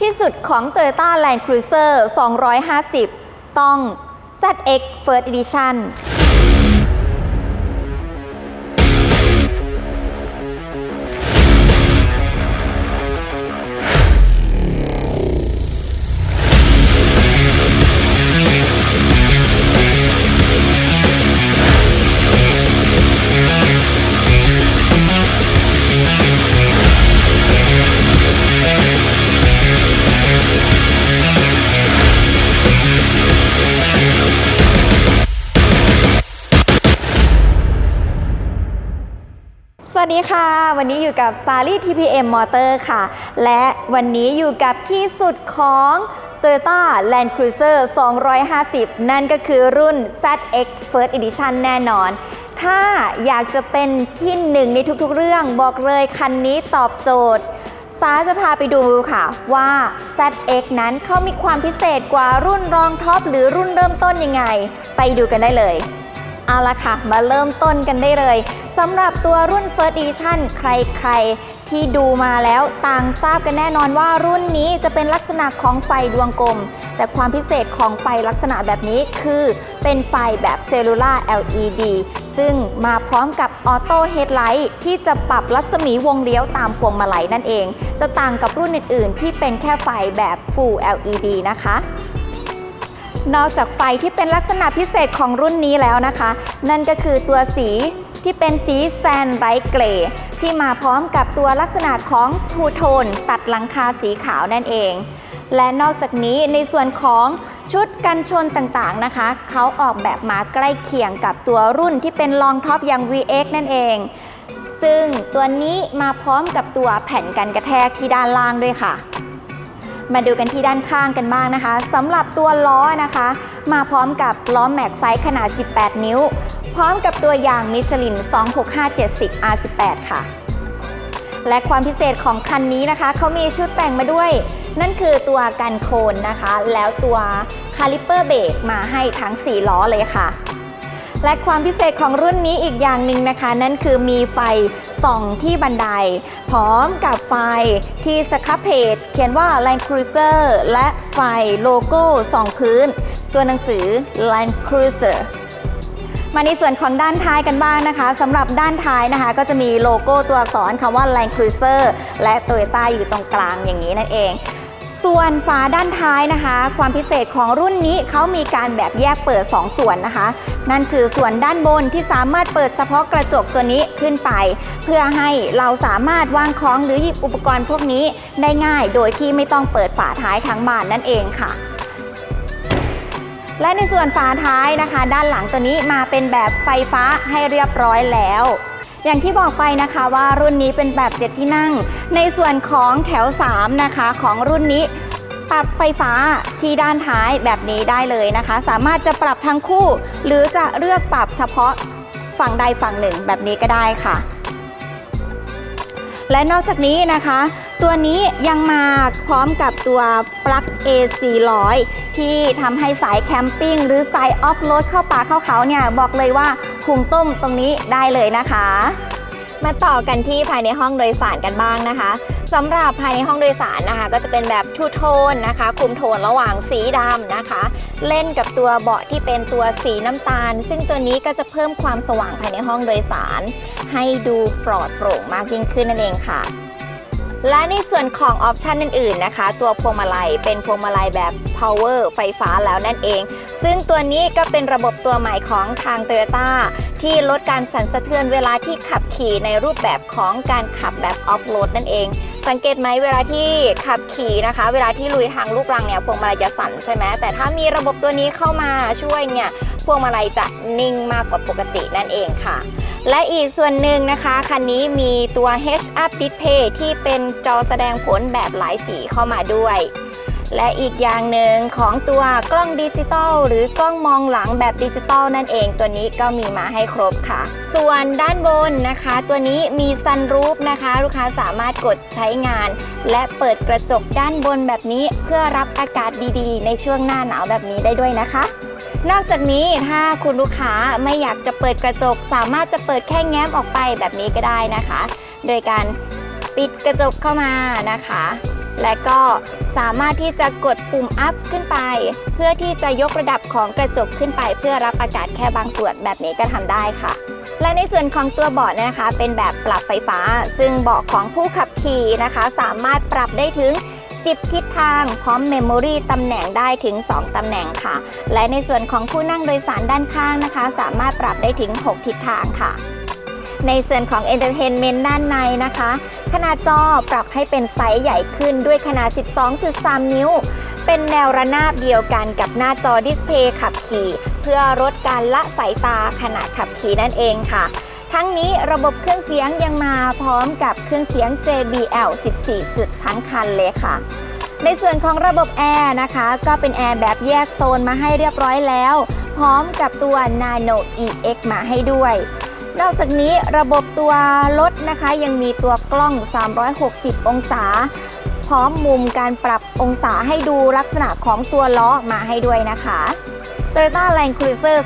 ที่สุดของ Toyota Land Cruiser 250 ต้อง ZX First Edition สวัสดีค่ะ วันนี้อยู่กับ s a l i TPM Motor ค่ะ และวันนี้อยู่กับที่สุดของ Toyota Land Cruiser 250 นั่นก็คือรุ่น ZX First Edition แน่นอน ถ้าอยากจะเป็นที่หนึ่งในทุกๆเรื่องบอกเลยคันนี้ตอบโจทย์สาจะพาไปดูค่ะว่า ZX นั้นเขามีความพิเศษกว่ารุ่นรองท็อปหรือรุ่นเริ่มต้นยังไง ไปดูกันได้เลย เอาละค่ะ มาเริ่มต้นกันได้เลยสำหรับตัวรุ่น First Edition ใครๆ ที่ดูมาแล้วต่างทราบกันแน่นอนว่ารุ่นนี้จะเป็นลักษณะของไฟดวงกลม แต่ความพิเศษของไฟลักษณะแบบนี้คือเป็นไฟแบบเซลลูล่า LED ซึ่งมาพร้อมกับออโต้เฮดไลท์ที่จะปรับรัศมีวงเลี้ยวตามพวงมาลัยนั่นเอง จะต่างกับรุ่นอื่นๆ ที่เป็นแค่ไฟแบบ Full LED นะคะ นอกจากไฟที่เป็นลักษณะพิเศษของรุ่นนี้แล้วนะคะ นั่นก็คือตัวสีที่เป็นสีแซนไรท์เกรย์ที่มาพร้อมกับตัวลักษณะของทูโทนตัดหลังคาสีขาวนั่นเอง และนอกจากนี้ในส่วนของชุดกันชนต่างๆนะคะ เขาออกแบบมาใกล้เคียงกับตัวรุ่นที่เป็นรองท็อปอย่าง VX นั่นเอง ซึ่งตัวนี้มาพร้อมกับตัวแผ่นกันกระแทกที่ด้านล่างด้วยค่ะ มาดูกันที่ด้านข้างกันบ้างนะคะสำหรับตัวล้อนะคะ มาพร้อมกับล้อแม็กไซส์ขนาด 18 นิ้ว พร้อมกับตัวอย่างมิชลิน 26570 R18 ค่ะ และความพิเศษของคันนี้นะคะ เขามีชุดแต่งมาด้วย นั่นคือตัวกันโคนนะคะ แล้วตัวคาลิเปอร์เบรกมาให้ทั้ง 4 ล้อเลยค่ะ และความพิเศษของรุ่นนี้อีกอย่างหนึ่งนะคะ นั่นคือมีไฟส่องที่บันได พร้อมกับไฟที่สครับเพจเขียนว่า Land Cruiser และไฟโลโก้ส่องพื้น ตัวหนังสือ Land Cruiser มาในส่วนของด้านท้ายกันบ้างนะคะสำหรับด้านท้ายนะคะ ก็จะมีโลโก้ตัวอักษรคำว่า Land Cruiser และ Toyota อยู่ตรงกลางอย่างนี้นั่นเอง ส่วนฝาด้านท้ายนะคะ ความพิเศษของรุ่นนี้เขามีการแบบแยกเปิด 2 ส่วนนะคะ นั่นคือส่วนด้านบนที่สามารถเปิดเฉพาะกระจกตัวนี้ขึ้นไป เพื่อให้เราสามารถวางของหรือหยิบอุปกรณ์พวกนี้ได้ง่าย โดยที่ไม่ต้องเปิดฝาท้ายทั้งบานนั่นเองค่ะและในส่วนฝาท้ายนะคะ ด้านหลังตัวนี้มาเป็นแบบไฟฟ้าให้เรียบร้อยแล้ว อย่างที่บอกไปนะคะว่ารุ่นนี้เป็นแบบ 7 ที่นั่ง ในส่วนของแถว 3 นะคะของรุ่นนี้ปรับไฟฟ้าที่ด้านท้ายแบบนี้ได้เลยนะคะ สามารถจะปรับทั้งคู่ หรือจะเลือกปรับเฉพาะฝั่งใดฝั่งหนึ่งแบบนี้ก็ได้ค่ะ และนอกจากนี้นะคะ ตัวนี้ยังมาพร้อมกับตัวปลั๊ก A400 ที่ทำให้สายแคมปิ้งหรือสายออฟโรดเข้าป่าเข้าเขาเนี่ยบอกเลยว่า หุงต้มตรงนี้ได้เลยนะคะ มาต่อกันที่ภายในห้องโดยสารกันบ้างนะคะสำหรับภายในห้องโดยสารนะคะ ก็จะเป็นแบบทูโทนนะคะ คุมโทนระหว่างสีดำนะคะ เล่นกับตัวเบาะที่เป็นตัวสีน้ำตาล ซึ่งตัวนี้ก็จะเพิ่มความสว่างภายในห้องโดยสาร ให้ดูปลอดโปร่งมากยิ่งขึ้นนั่นเองค่ะ และในส่วนของออปชันอื่นๆนะคะ ตัวพวงมาลัยเป็นพวงมาลัยแบบ power ไฟฟ้าแล้วนั่นเอง ซึ่งตัวนี้ก็เป็นระบบตัวใหม่ของทาง t o y ต้าที่ลดการสั่นสะเทือนเวลาที่ขับขี่ในรูปแบบของการขับแบบออฟโรดนั่นเอง สังเกตไหมเวลาที่ขับขี่นะคะ เวลาที่ลุยทางลูกรังเนี่ยพวงมาลัยจะสั่นใช่ไหมแต่ถ้ามีระบบตัวนี้เข้ามาช่วยเนี่ยพวงมาลัยจะนิ่งมากกว่าปกตินั่นเองค่ะ และอีกส่วนหนึ่งนะคะคันนี้มีตัว Head Up Display ที่เป็นจอแสดงผลแบบหลายสีเข้ามาด้วย และอีกอย่างหนึ่งของตัวกล้องดิจิตอลหรือกล้องมองหลังแบบดิจิตอลนั่นเองตัวนี้ก็มีมาให้ครบค่ะ ส่วนด้านบนนะคะ ตัวนี้มีซันรูฟนะคะ ลูกค้าสามารถกดใช้งาน และเปิดกระจกด้านบนแบบนี้เพื่อรับอากาศดีๆ ในช่วงหน้าหนาวแบบนี้ได้ด้วยนะคะ นอกจากนี้ถ้าคุณลูกค้าไม่อยากจะเปิดกระจก สามารถจะเปิดแค่แง้มออกไปแบบนี้ก็ได้นะคะ โดยการปิดกระจกเข้ามานะคะ และก็สามารถที่จะกดปุ่มอัพขึ้นไป เพื่อที่จะยกระดับของกระจกขึ้นไป เพื่อรับอากาศแค่บางส่วนแบบนี้ก็ทำได้ค่ะ และในส่วนของตัวเบาะนะคะ เป็นแบบปรับไฟฟ้า ซึ่งเบาะของผู้ขับขี่นะคะ สามารถปรับได้ถึง 10 ทิศทางพร้อมเมมโมรีตำแหน่งได้ถึง 2 ตำแหน่งค่ะ และในส่วนของผู้นั่งโดยสารด้านข้างนะคะ สามารถปรับได้ถึง 6 ทิศทางค่ะ ในส่วนของ Entertainment ด้านในนะคะ ขนาดจอปรับให้เป็นไซส์ใหญ่ขึ้นด้วยขนาด 12.3 นิ้ว เป็นแนวระนาบเดียวกันกับหน้าจอดิสเพย์ขับขี่ เพื่อลดการละสายตาขณะขับขี่นั่นเองค่ะ ทั้งนี้ระบบเครื่องเสียงยังมาพร้อมกับเครื่องเสียง JBL 14 จุดทั้งคันเลยค่ะในส่วนของระบบแอร์นะคะ ก็เป็นแอร์แบบแยกโซนมาให้เรียบร้อยแล้ว พร้อมกับตัว Nano EX มาให้ด้วย นอกจากนี้ระบบตัวรถนะคะ ยังมีตัวกล้อง 360 องศา พร้อมมุมการปรับองศาให้ดูลักษณะของตัวล้อมาให้ด้วยนะคะ Toyota Land Cruiser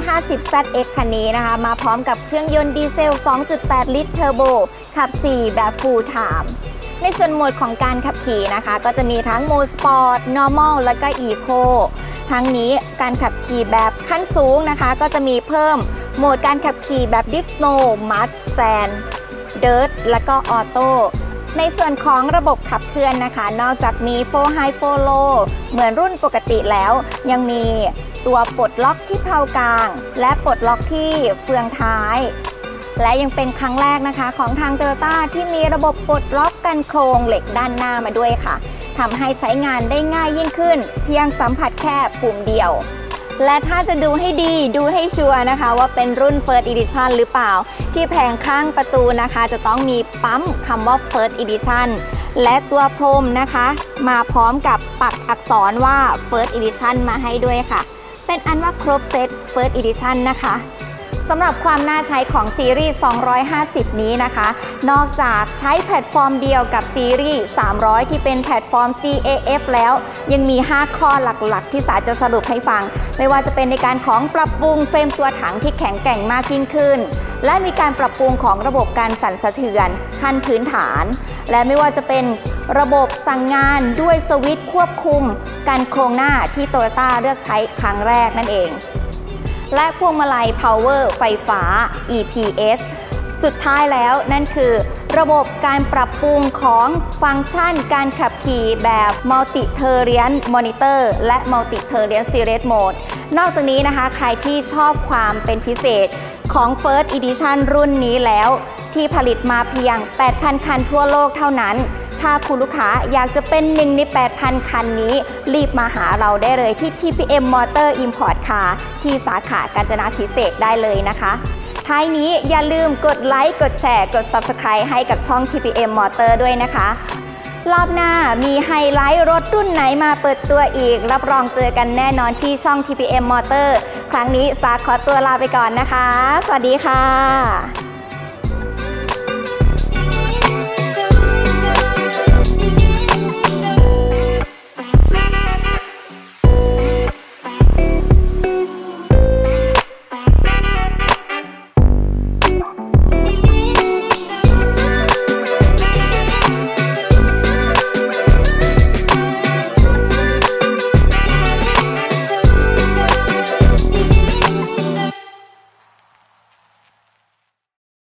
250 ZX คันนี้นะคะ มาพร้อมกับเครื่องยนต์ดีเซล 2.8 ลิตรเทอร์โบ ขับ 4 แบบ Full Time ในส่วนโหมดของการขับขี่นะคะ ก็จะมีทั้งโหมดสปอร์ต normal และก็ eco ทั้งนี้การขับขี่แบบขั้นสูงนะคะ ก็จะมีเพิ่มโหมดการขับขี่แบบ Deep Snow Mud Sand Dirt และก็ Auto ในส่วนของระบบขับเคลื่อนนะคะ นอกจากมี4 High 4 Low เหมือนรุ่นปกติแล้ว ยังมีตัวปลดล็อกที่เพลากลาง และปลดล็อกที่เฟืองท้าย และยังเป็นครั้งแรกนะคะ ของทาง t o y ยต้ที่มีระบบปลดล็อกกันโครงเหล็กด้านหน้ามาด้วยค่ะ ทำให้ใช้งานได้ง่ายยิ่งขึ้น เพียงสัมผัสแค่ปุ่มเดียว และถ้าจะดูให้ดีดูให้ชัวร์นะคะว่าเป็นรุ่น First Edition หรือเปล่า ที่แผงข้างประตูนะคะ จะต้องมีปั๊มคำว่า First Edition และตัวพรมนะคะ มาพร้อมกับปักอักษรว่า First Edition มาให้ด้วยค่ะ เป็นอันว่าครบเซต First Edition นะคะ สำหรับความน่าใช้ของซีรีส์ 250 นี้นะคะ นอกจากใช้แพลตฟอร์มเดียวกับซีรีส์ 300 ที่เป็นแพลตฟอร์ม GAF แล้ว ยังมี 5 ข้อหลักๆ ที่สาจะสรุปให้ฟัง ไม่ว่าจะเป็นในการของปรับปรุงเฟรมตัวถังที่แข็งแกร่งมากยิ่งขึ้น และมีการปรับปรุงของระบบการสั่นสะเทือน ขั้นพื้นฐาน และไม่ว่าจะเป็นระบบสั่งงานด้วยสวิตช์ควบคุม การโครงหน้าที่โตโยต้าเลือกใช้ครั้งแรกนั่นเอง และพวงมาลัย Power ไฟฟ้า EPS สุดท้ายแล้วนั่นคือระบบการปรับปรุงของฟังก์ชันการขับขี่แบบ Multi t e r r i a n Monitor และ Multi t e r r i a n Series Mode นอกจากนี้นะคะ ใครที่ชอบความเป็นพิเศษของ First Edition รุ่นนี้แล้ว ที่ผลิตมาเพียง 8,000 คันทั่วโลกเท่านั้น ถ้าคุณลูกค้าอยากจะเป็นหนึ่งใน 8,000 คันนี้ รีบมาหาเราได้เลยที่ TPM Motor Import Car ที่สาขากาญจนาพิเศษกได้เลยนะคะท้ายนี้อย่าลืมกดไลค์ กดแชร์ กด Subscribe ให้กับช่อง TPM Motor ด้วยนะคะ รอบหน้ามีไฮไลท์รถรุ่นไหนมาเปิดตัวอีก รับรองเจอกันแน่นอนที่ช่อง TPM Motor ครั้งนี้สาขอตัวลาไปก่อนนะคะ สวัสดีค่ะ